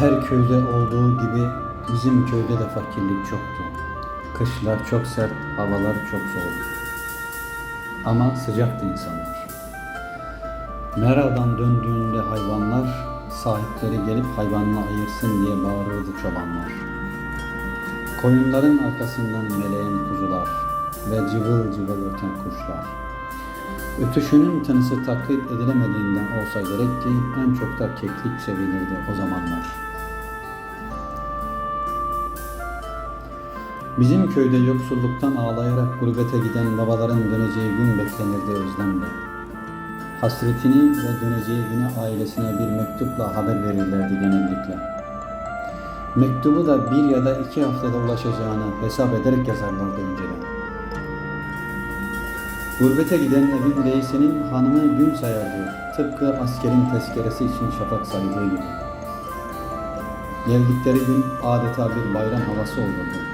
Her köyde olduğu gibi bizim köyde de fakirlik çoktu. Kışlar çok sert, havalar çok soğuk. Ama sıcaktı insanlar. Meradan döndüğünde hayvanlar, sahipleri gelip hayvanını ayırsın diye bağırırdı çobanlar. Koyunların arkasından meleğin kuzular ve cıvıl cıvıl öten kuşlar. Ötüşünün tınısı taklit edilemediğinden olsa gerek ki en çok da keklik sevilirdi o zamanlar. Bizim köyde yoksulluktan ağlayarak gurbete giden babaların döneceği gün beklenirdi özlemle. Hasretini ve döneceği güne ailesine bir mektupla haber verirlerdi genellikle. Mektubu da bir ya da iki haftada ulaşacağını hesap ederek yazarlardı önceden. Gurbete giden evin reisinin hanımı gün sayardı. Tıpkı askerin tezkeresi için şafak saydığı gibi. Geldikleri gün adeta bir bayram havası olurdu.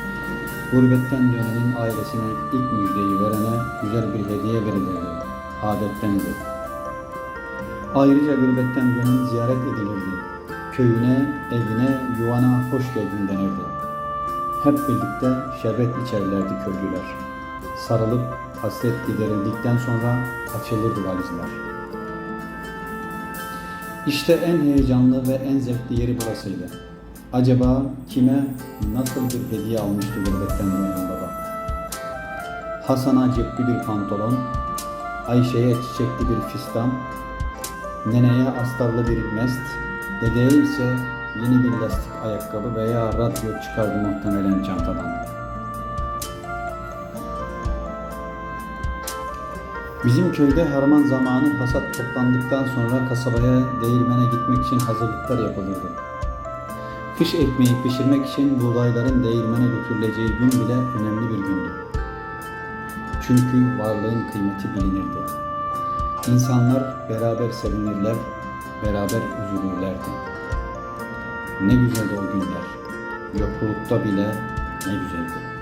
Gurbetten dönenin ailesine ilk müjdeyi verene güzel bir hediye verilirdi. Adettenidir. Ayrıca gurbetten dönen ziyaret edilirdi. Köyüne, evine, yuvana hoş geldin denirdi. Hep birlikte şerbet içerlerdi köylüler. Sarılıp hasret giderildikten sonra açılırdı valizler. İşte en heyecanlı ve en zevkli yeri burasıydı. Acaba kime nasıl bir hediye almıştı gurbetten dönen baba? Hasan'a cepli bir pantolon, Ayşe'ye çiçekli bir fistan, neneye astarlı bir mest, dedeye ise yeni bir lastik ayakkabı veya radyo çıkardı muhtemelen çantadan. Bizim köyde harman zamanı hasat toplandıktan sonra kasabaya değirmene gitmek için hazırlıklar yapılırdı. Kış ekmeği pişirmek için buğdayların değirmene götürüleceği gün bile önemli bir gündü. Çünkü varlığın kıymeti bilinirdi. İnsanlar beraber sevinirler, beraber üzülürlerdi. Ne güzeldi o günler. Yoklukta bile ne güzeldi.